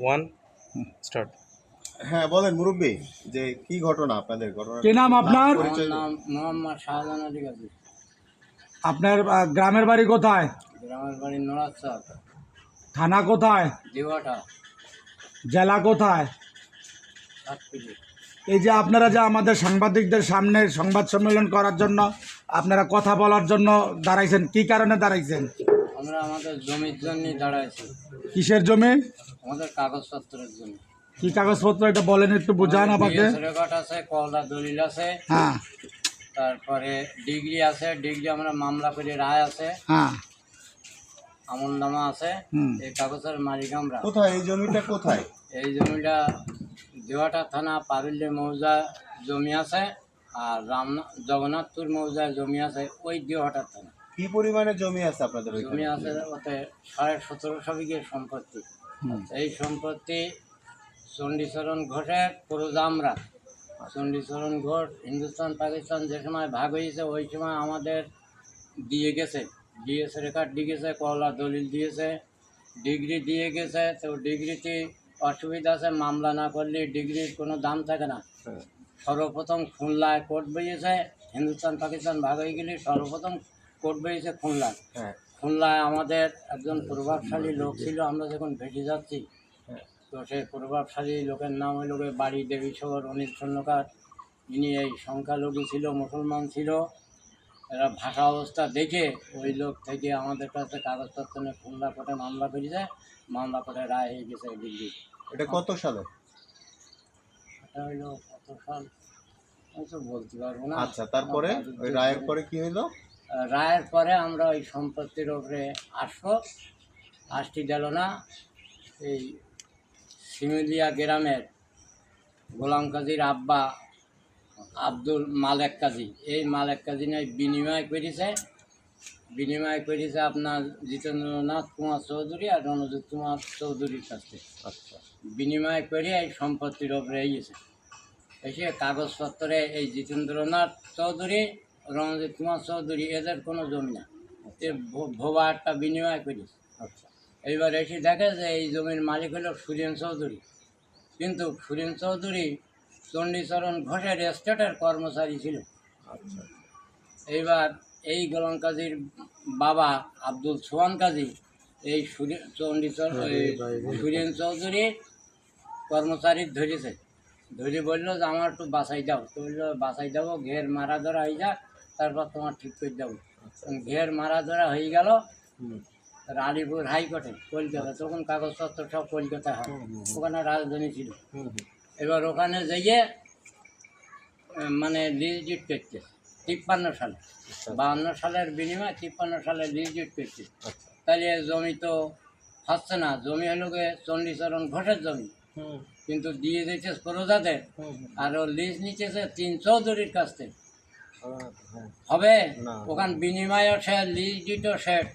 One start হ্যাঁ বলেন মুরব্বী যে কি ঘটনা আপনাদের? ঘটনা কি নাম আপনার? নাম মোহাম্মদ শাহজাহান আলী গাজী আপনার আহ, গ্রামের বাড়ি কোথায়? গ্রামের বাড়ি নোড়াচাঁদ থানা কোথায়? দিওয়াটা জেলা কোথায়? এই যে আপনারা যে আমাদের সাংবাদিকদের সামনে সংবাদ সম্মেলন করার জন্য আপনারা কথা বলার জন্য দাঁড়াইছেন কি কারণে দাঁড়াইছেন? আমরা আমাদের জমির জন্য দাঁড়াইছি। কিসের জমি? আমাদের কাগজপত্রের জন্য কি কাগজপত্র? এটা বলেন একটু বোঝান আমাকে। রেকর্ড আছে কলদা দলিল আছে। হ্যাঁ। তারপরে ডিগ্রি আছে ডিগ্রি আমরা মামলা করে রায় আছে। হ্যাঁ। আমলনামা আছে। এই কাগজের মালিক আমরা। কোথায়? এই জমিটা কোথায়? এই জমিটা দেওয়াটা থানা পারুল্য মৌজা জমি আছে আর রাম জগন্নাথপুর মৌজায় জমি আছে ওই দেওয়াটা থানা। কি পরিমাণে জমি আছে আপনাদের জমি আছে ওতে সাড়ে সতেরোশো বিঘের সম্পত্তি। এই সম্পত্তি চণ্ডীচরণ ঘোষের পুরোজা আমরা চণ্ডীচরণ ঘোষ হিন্দুস্তান পাকিস্তান যে সময় ভাগ হয়েছে ওই সময় আমাদের দিয়ে গেছে। ডিএস রেকর্ড দিয়ে গেছে কলা দলিল দিয়েছে। ডিগ্রি দিয়ে গেছে তো ডিগ্রিতে অসুবিধা আছে মামলা না করলে ডিগ্রির কোনো দাম থাকে না। হ্যাঁ। সর্বপ্রথম খুলনায় কোর্ট বেরিয়েছে হিন্দুস্তান পাকিস্তান ভাগ হয়ে গেলে সর্বপ্রথম কোর্ট বেরিয়েছে খুলনায় হ্যাঁ। খুলনায় আমাদের একজন প্রভাবশালী লোক ছিল আমরা যখন ভেসে যাচ্ছি হ্যাঁ। তো সেই প্রভাবশালী লোকের নাম হইল গিয়ে বাড়ি দেবী শহর অনিল স্বর্ণকার ইনি এই সংখ্যালঘু ছিল মুসলমান ছিল। এরা ভাষা অবস্থা দেখে ওই লোক থেকে আমাদের কাছে কাগজপত্র নিয়ে খুলনা কোর্টে মামলা করেছে। মামলা করে রায় হয়ে গেছে দিল্লি। এটা কত সালে? এটা হইল কত সাল? আমি তো বলতে পারব না। আচ্ছা তারপরে? ওই রায়ের পরে কি হইল? রায়ের পরে আমরা ওই সম্পত্তির ওপরে আসব। আসতে গেল না। এই শিমুলিয়া গ্রামের গোলাম কাজীর আব্বা আব্দুল মালেক কাজী। এই মালেক কাজী নাই বিনিময় করেছে। বিনিময় করেছে আপনার জিতেন্দ্রনাথ কুমার চৌধুরী আর রণজিৎ কুমার চৌধুরীর কাছে আচ্ছা। বিনিময় করে এই সম্পত্তির ওপরে এসেছে। এসে কাগজপত্রে এই জিতেন্দ্রনাথ চৌধুরী রণজিৎ কুমার চৌধুরী এদের কোনো জমি না। এ ভোবা একটা বিনিময় করেছে আচ্ছা। এইবার এসে দেখে যে এই জমির মালিক হলো সুরেন চৌধুরী। কিন্তু সুরেন চৌধুরী চণ্ডীচরণ ঘোষের এস্টেটের কর্মচারী ছিল। আচ্ছা। এইবার এই গোলাম কাজীর বাবা আব্দুল সোহান কাজী এই সুরে- চণ্ডীচর সুরেন চৌধুরী কর্মচারী ধরেছে। ধরে বলল যে আমার একটু বাসাই দাও তো বলল বাসাই দেবো ঘের মারা ধরা হয়ে যাক। তারপর তোমার ঠিক করে দেবো। ঘের মারা ধরা হয়ে গেল। আলিপুর হাইকোর্টে কলকাতা তখন কাগজপত্র সব কলকাতা হয়। ওখানে রাজধানী ছিল। এবার ওখানে যাইয়ে মানে লিজিট করছে। তিপ্পান্ন সালে। বাহান্ন সালের বিনিময়ে তিপ্পান্ন সালে লিজিট করছে। আচ্ছা। তাহলে জমি তো হচ্ছে না। জমি হলো গে চণ্ডীচরণ ঘোষের জমি। কিন্তু দিয়ে দিয়েছে প্রজাদের। আর লিজ নিচেছে তিন চৌধুরীর কাছ থেকে। হবে। ওখান বিনিময়ও সে লিজ দিতও শেষ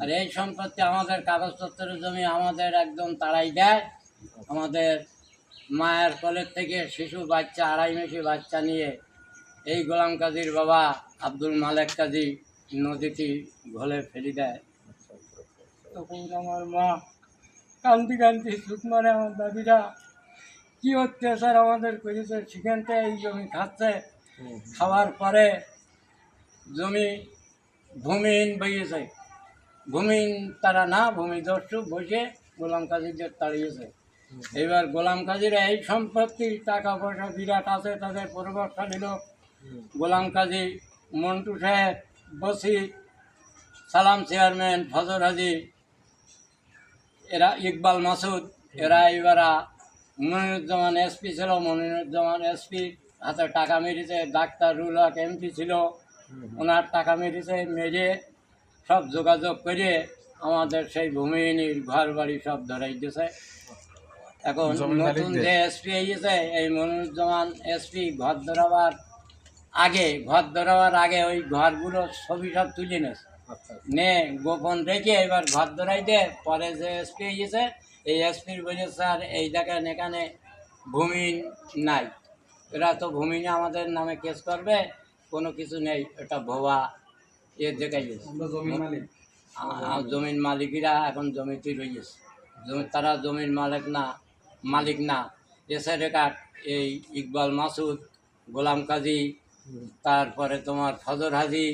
আর এই সম্পত্তি আমাদের কাগজপত্রের জমি আমাদের একদম তাড়াই দেয়। আমাদের মায়ের কোলের থেকে শিশু বাচ্চা আড়াই মাসি বাচ্চা নিয়ে এই গোলাম কাজীর বাবা আব্দুল মালেক কাজী নদীটি ঘোলে ফেলি দেয়। তখন আমার মা কান্দি কান্দি সুত মারে আমার দাদিরা কি অত্যাচার আমাদের করেছে? সেখানতে এই জমি খাচ্ছে। খাওয়ার পরে জমি, ভূমিহীন বইয়েছে ভূমিহীন তারা না ভূমিদস্যু বসে গোলাম কাজীদের তাড়িয়েছে এবার গোলাম কাজীরা এই সম্পত্তি টাকা পয়সা বিরাট আছে, তাদের প্রভাবশালী লোক গোলাম কাজী, মন্টু সাহেব, বসি, সালাম চেয়ারম্যান, ফজর হাজি, এরা ইকবাল মাসুদ, এরা এবারা মনিরুজ্জামান এসপি ছিল, মনিরুজ্জামান এসপি। হাতে টাকা মেরেছে ডাক্তার রুল হক এমপি ছিল। ওনার টাকা মেরেছে মেরে সব যোগাযোগ করে আমাদের সেই ভূমিহীনির ঘর বাড়ি সব ধরাই দিয়েছে। এখন নতুন যে এসপি হয়েছে এই মনিরুজ্জামান এসপি ঘর ধরাবার আগে ঘর ধরাবার আগে ওই ঘরগুলো ছবি সব তুলে নেছে আচ্ছা নে গোপন রেখে এবার ঘর ধরাই দে পরে যে এসপি হয়েছে এই এসপির বলে স্যার এই দেখেন এখানে ভূমি নাই। এরা তো ভূমি নিয়ে আমাদের নামে কেস করবে কোনো কিছু নেই এটা ভোয়া এ দেখাইছে জমির মালিকেরা এখন জমিতে রয়েছে জমি তারা জমির মালিক না মালিক না। এসে রেখাট এই ইকবাল মাসুদ গোলাম কাজী তারপরে তোমার ফজর হাজি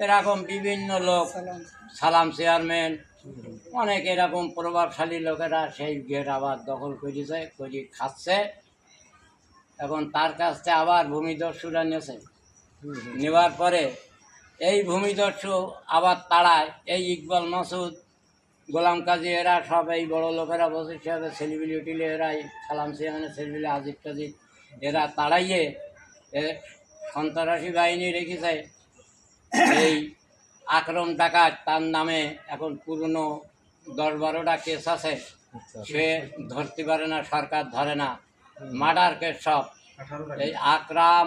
এরকম বিভিন্ন লোক সালাম চেয়ারম্যান অনেক এরকম প্রভাবশালী লোকেরা সেই গেট আবার দখল করেছে করে খাচ্ছে। এখন তার কাছ থেকে আবার ভূমিদস্যুরা নেছে নেওয়ার পরে এই ভূমিদস্যু আবার তাড়ায়। এই ইকবাল মাসুদ গোলাম কাজী এরা সব এই বড় লোকেরা বসে সাথে উঠিলে এরা সালাম সিয়ানের সেলিব্রিটি আজিজ টাজিজ এরা তাড়াইয়ে এ সন্ত্রাসী বাহিনী রেখেছে। এই আক্রম ডাকাত তার নামে এখন পুরনো দশ বারোটা কেস আছে। সে ধরতে পারে না সরকার ধরে না। মার্ডার কেস সব। এই আকরাম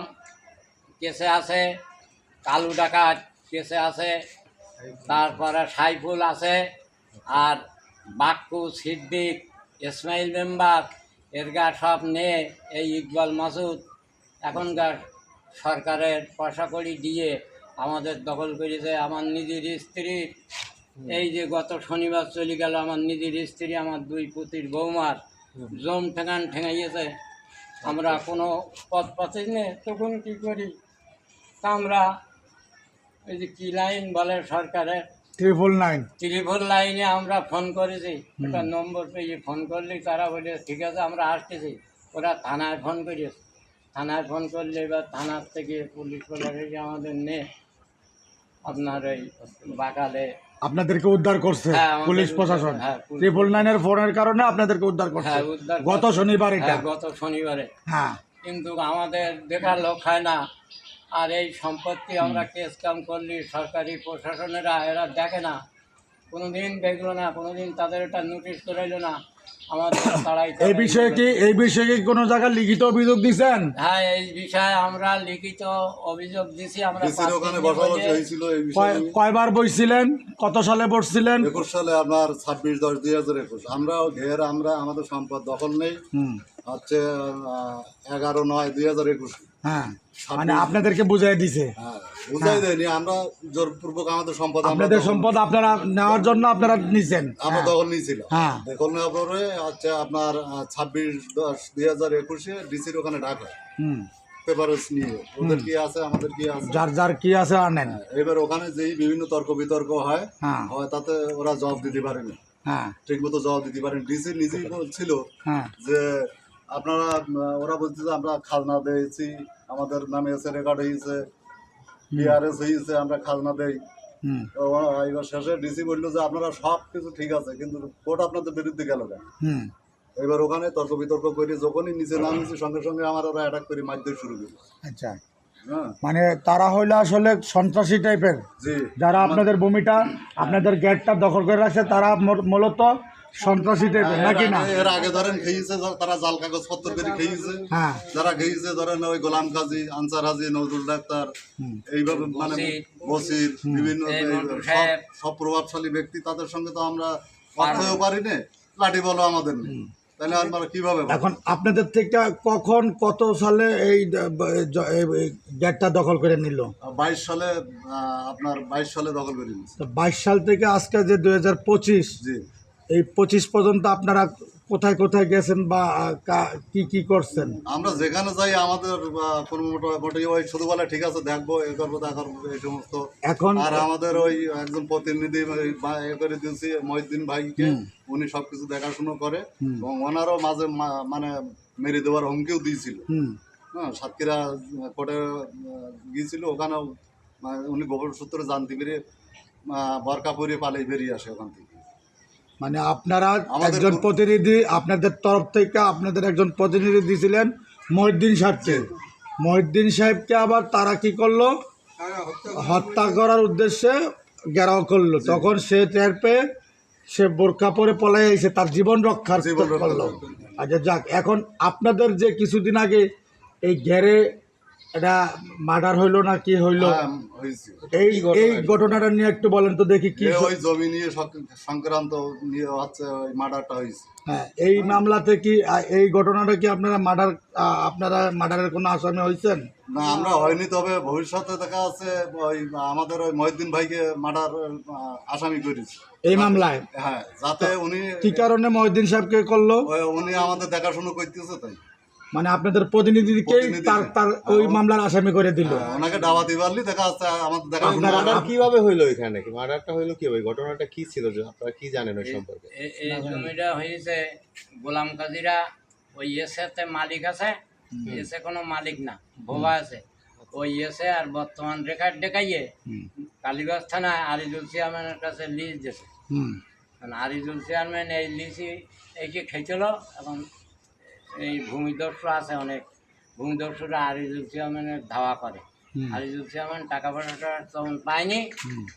কেসে আছে কালু ডাকাত কেসে আছে তারপরে সাইফুল আছে আর বাক্কু সিদ্দিক ইসমাইল মেম্বার এরগা সব নিয়ে এই ইকবাল মাসুদ এখনকার সরকারের পয়সা কড়ি দিয়ে আমাদের দখল করেছে আমার নিজের স্ত্রী। এই যে গত শনিবার চলে গেল আমার নিজের স্ত্রী আমার দুই পুতির বৌমার। জম ঠেঙান ঠেঙাইয়েছে। আমরা কোনো পথ পাচ্ছি না তখন কী করি? তা আমরা ওই যে কী লাইন বলে সরকারের ট্রিপল নাইন টেলিফোন লাইনে আমরা ফোন করেছি। একটা নম্বর পেয়ে ফোন করলে তারা বলে ঠিক আছে আমরা আসতেছি। ওরা থানায় ফোন করিয়েছে থানায় ফোন করলে এবার থানার থেকে পুলিশ বলে আমাদের নে। আপনার ওই বাগালে আপনাদেরকে উদ্ধার করছে হ্যাঁ, পুলিশ প্রশাসন। নাইন ট্রিপল নাইনের ফোনের কারণে আপনাদেরকে উদ্ধার করছে। হ্যাঁ গত। শনিবার এটা। হ্যাঁ, গত শনিবারে। হ্যাঁ। কিন্তু আমাদের দেখার লোক হয় না। আর এই সম্পত্তি আমরা কেস কাম করলি সরকারি প্রশাসনেরা এরা দেখে না। কোনো দিন দেখল না কোনো দিন তাদের এটা নোটিশ করাইলো না। এই বিষয়ে কি এই বিষয়ে কি কোনো জায়গায় লিখিত অভিযোগ দিছেন? হ্যাঁ এই বিষয়ে আমরা লিখিত অভিযোগ দিছি আমরা ওখানে বসাবসি বসে- হয়েছিল এই বিষয়ে। কয়- কয়বার বইছিলেন? কত সালে বসছিলেন একুশ সালে আপনার ছাব্বিশ দশ দুই হাজার একুশ। আমরাও ঘের আমরা আমাদের সম্পদ দখল নেই। হচ্ছে এগারো নয় দুই হাজার একুশ। হ্যাঁ। মানে আপনাদেরকে বুঝাই দিছে। হ্যাঁ বুঝাই দেয়নি আমরা জোরপূর্বক আমাদের সম্পদ আপনাদের সম্পদ আপনারা নেওয়ার জন্য আপনারা নিছেন। আমরা দখল নিয়েছিলাম। হ্যাঁ। দখল নেওয়ার পরে হচ্ছে আপনার ছাব্বিশ দশ দুই হাজার একুশে ডিসির ওখানে ডাকা হুম। পেপারস নিয়ে। ওদের কি আছে আমাদের কি আছে? যার যার কি আছে আনেন। এবার ওখানে যেই বিভিন্ন তর্ক বিতর্ক হয় হ্যাঁ। হয় তাতে ওরা জবাব দিতে পারেনি। হ্যাঁ। ঠিক মতো জবাব দিতে পারেন। ডিসি নিজেই বলছিল হ্যাঁ। যে আপনারা ওরা বলছে যে আমরা খাজনা দিয়েছি আমাদের নামে এসে রেকর্ড হয়েছে বিআরএস হয়েছে আমরা খাজনা দেই। এবার শেষে ডিসি বলল যে আপনারা সব কিছু ঠিক আছে কিন্তু কোর্ট আপনাদের বিরুদ্ধে গেল কেন? এবার ওখানে তর্ক বিতর্ক করে যখনই নিচে নামিয়েছি সঙ্গে সঙ্গে আমার ওরা অ্যাটাক করে মারতে শুরু করল। আচ্ছা। হ্যাঁ। মানে তারা হইল আসলে সন্ত্রাসী টাইপের জি। যারা আপনাদের ভূমিটা আপনাদের গেটটা দখল করে রাখছে তারা মূলত সন্ত্রাসী টাইপের নাকি না? এর আগে ধরেন খেয়েছে তারা জাল কাগজ করে খেয়েছে। হ্যাঁ। যারা খেয়েছে ধরেন ওই গোলাম কাজী আনসার হাজি নজরুল ডাক্তার এইভাবে মানে বসির। বসির বিভিন্ন এই এই মন্টু সব- প্রভাবশালী ব্যক্তি তাদের সঙ্গে তো আমরা অর্থও পারি না। লাঠি বলো আমাদের নেই তাহলে আমরা কীভাবে এখন আপনাদের থেকে কখন কত সালে এই গেটটা দখল করে নিল? বাইশ সালে আহ, আপনার বাইশ সালে দখল করে নিল বাইশ সাল থেকে আজকে যে দুই হাজার পঁচিশ জি। এই পঁচিশ পর্যন্ত আপনারা কোথায় কোথায় গেছেন বা কা- কি করছেন? আমরা যেখানে যাই আমাদের কোনো মোটামুটি ওই শুধু বলে ঠিক আছে দেখব এ করব তা করব এই সমস্ত। এখন আর আমাদের ওই একজন প্রতিনিধি এ করে দিয়েছি মহিউদ্দিন ভাইকে। উনি সবকিছু দেখাশুনো করে এবং ওনারও মাঝে মানে মেরে দেওয়ার হুমকিও দিয়েছিল। হ্যাঁ সাতক্ষীরা কোর্টে গিয়েছিল ওখানেও উনি গোপন সূত্রে জানতে পেরে বরকা পরে পালিয়ে বেরিয়ে আসে ওখান থেকে। মানে আপনারা একজন প্রতিনিধি আপনাদের তরফ থেকে আপনাদের একজন প্রতিনিধি দিয়েছিলেন মহিউদ্দিন সাহেবকে। মহিউদ্দিন সাহেবকে আবার তারা কি করল? হত্যা করার উদ্দেশ্যে ঘেরাও করল। তখন সে টের পেয়ে সে বোরকা পরে পলাই আইছে তার জীবন রক্ষার করল। আচ্ছা যাক এখন আপনাদের যে কিছুদিন আগে এই ঘেরে এটা মার্ডার হইল না কি হইল? হ্যাঁ, এই এই ঘটনাটা নিয়ে একটু বলেন তো দেখি কি ওই জমি নিয়ে সংক্রান্ত নিয়ে হচ্ছে ওই মার্ডারটা হয়েছে হ্যাঁ এই মামলাতে কি এই ঘটনাটা কি আপনারা মার্ডার আপনারা মার্ডারের কোনো আসামি হয়েছেন না আমরা হয়নি তবে ভবিষ্যতে দেখা যাচ্ছে ওই আমাদের ওই মহিউদ্দিন ভাইকে মার্ডার আসামি করেছে। এই মামলায়? হ্যাঁ যাতে উনি কি কারণে মহিউদ্দিন সাহেবকে করল? উনি আমাদের দেখাশুনো করতেছে তাই। মানে আপনাদের প্রতিনিধিকে। তার তার ওই মামলার আসামি করে দিল। হ্যাঁ, ওনাকে ডাবাতি পারলি দেখা যাচ্ছে আমাদের দেখাশুনো মার্ডার কীভাবে হইল এখানে? কি মার্ডারটা হইল কি? ওই ঘটনাটা কি ছিল? যে আপনারা কি জানেন ওই সম্পর্কে? এই জমিটা হয়েছে গোলাম কাজীরা ওই এসেতে মালিক আছে এসে কোনো মালিক না ভোবা আছে। ওই এসে আর বর্তমান রেখার দেখাইয়ে কালীগঞ্জ থানায় আরিজুল চেয়ারম্যানের কাছে লিজ দিয়েছে আরিজুল চেয়ারম্যান এই লিসি একে খেয়েছিল এখন এই ভূমিদস্যু আছে অনেক। ভূমিদস্যুরা আরিজুল চেয়ারম্যানের ধাওয়া করে। আরিজুল চেয়ারম্যান টাকা পয়সাটা তখন পায়নি।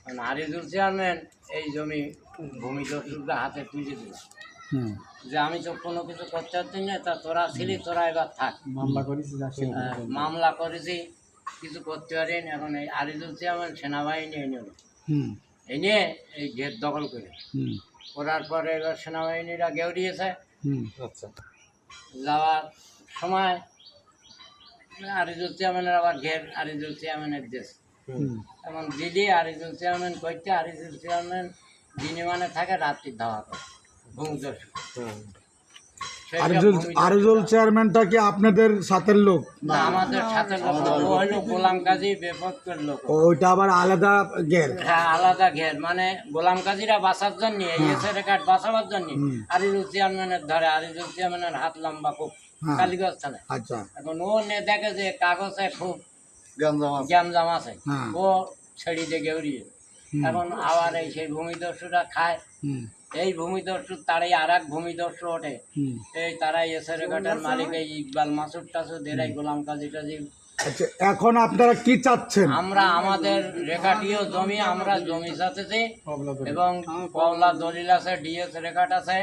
কারণ আরিজুল চেয়ারম্যান এই জমি ভূমিদস্যুদের হাতে তুলে দিল। যে আমি তো কোনো কিছু করতে পারছি না তা তোরা ছিলি তোরা এবার থাক। মামলা করেছি মামলা করেছি কিছু করতে পারিনি। এখন এই আরিজুল চেয়ারম্যান সেনাবাহিনী এনে নিল হুম। এনে এই গেট দখল করে। করার পরে এবার সেনাবাহিনীরা গেউরিয়েছে। হুম। আচ্ছা। যাওয়ার সময় আরিজুল চেয়ারম্যানের আবার ঘের আরিজুল চেয়ারম্যানের দেশ। এবং দিদি আরিজুল চেয়ারম্যান করতে আরিজুল চেয়ারম্যান দিনে মানে থাকে রাত্রির ধাওয়া করে সব আরজুল আরজুল চেয়ারম্যানটা কি আপনাদের সাথের লোক? না, আমাদের সাথে লোক ও হলো গোলাম কাজী বেপক্ষের লোক। ওইটা আবার আলাদা গের হ্যাঁ আলাদা ঘের। মানে গোলাম কাজীরা বাঁচার জন্য এসে রেখাট বাঁচাবার জন্য আরিজুল চেয়ারম্যানের ধরে আরিজুল চেয়ারম্যানের হাত লম্বা খুব হ্যাঁ। কালীগঞ্জ থানায় আচ্ছা। এখন ও নে দেখে যে কাগজে খুব আছে। গ্যামজাম আছে। হ্যাঁ। ও ছেড়ি দিয়ে গেউরিয়ে এখন আবার এই সেই ভূমিদস্যুরা খায়। এই ভূমিদস্যু তারাই আর এক ভূমিদস্যু ওঠে এই তারাই এসে রেখাটার মালিক এই ইকবাল মাসুদ টাসুদ এরাই গোলাম কাজী টাজি। আচ্ছা এখন আপনারা কি চাচ্ছেন? আমরা আমাদের রেখাটিও জমি আমরা জমি চাচ্ছি। এবং কমলা দলিল আছে ডিএস রেখাট আছে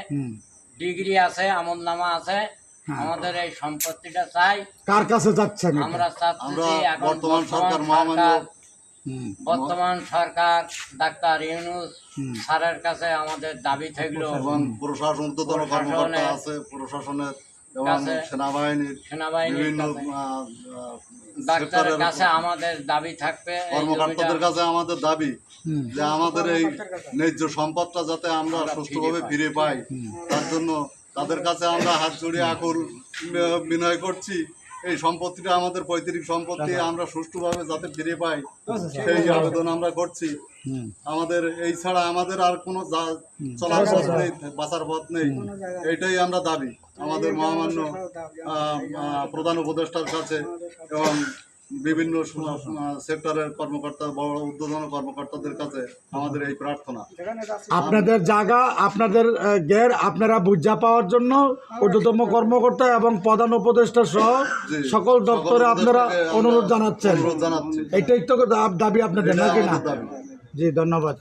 ডিগ্রি আছে আমলনামা আছে। আমাদের এই সম্পত্তিটা চাই। কার কাছে যাচ্ছেন আমরা চাচ্ছি আমরা বর্তমান সরকার মহামান্য হুম বর্তমান সরকার ডাক্তার ইউনুস স্যারের কাছে আমাদের দাবি থাকল। এবং প্রশাসন কর্মকর্তা আছে প্রশাসনের সেনাবাহিনীর সেনাবাহিনীর বিভিন্ন কাছে। আহ, আহ, ডাক্তারের কাছে আমাদের দাবি থাকবে কর্মকর্তাদের কাছে আমাদের দাবি যে আমাদের এই ন্যায্য সম্পদটা যাতে আমরা সুষ্ঠুভাবে ফিরে পাই। তার জন্য তাদের কাছে আমরা হাত জড়িয়ে আকুল বিনয় করছি। এই সম্পত্তিটা আমাদের পৈতৃক সম্পত্তি আমরা সুষ্ঠুভাবে যাতে ফিরে পাই সেই আবেদন আমরা করছি। আমাদের এই ছাড়া আমাদের আর কোনো চলার পথ নেই বাঁচার পথ নেই। এটাই আমরা দাবি। আমাদের মহামান্য প্রধান উপদেষ্টার কাছে এবং বিভিন্ন সেক্টরের কর্মকর্তা বড় উদ্বোধন কর্মকর্তাদের কাছে আমাদের এই প্রার্থনা। আপনাদের জায়গা আপনাদের গ্যার গের আপনারা বুঝা পাওয়ার জন্য ঊর্ধ্বতম কর্মকর্তা এবং প্রধান উপদেষ্টা সহ সকল দপ্তরে আপনারা অনুরোধ জানাচ্ছেন। এটাই তো দাবি আপনাদের নাকি না? জি ধন্যবাদ।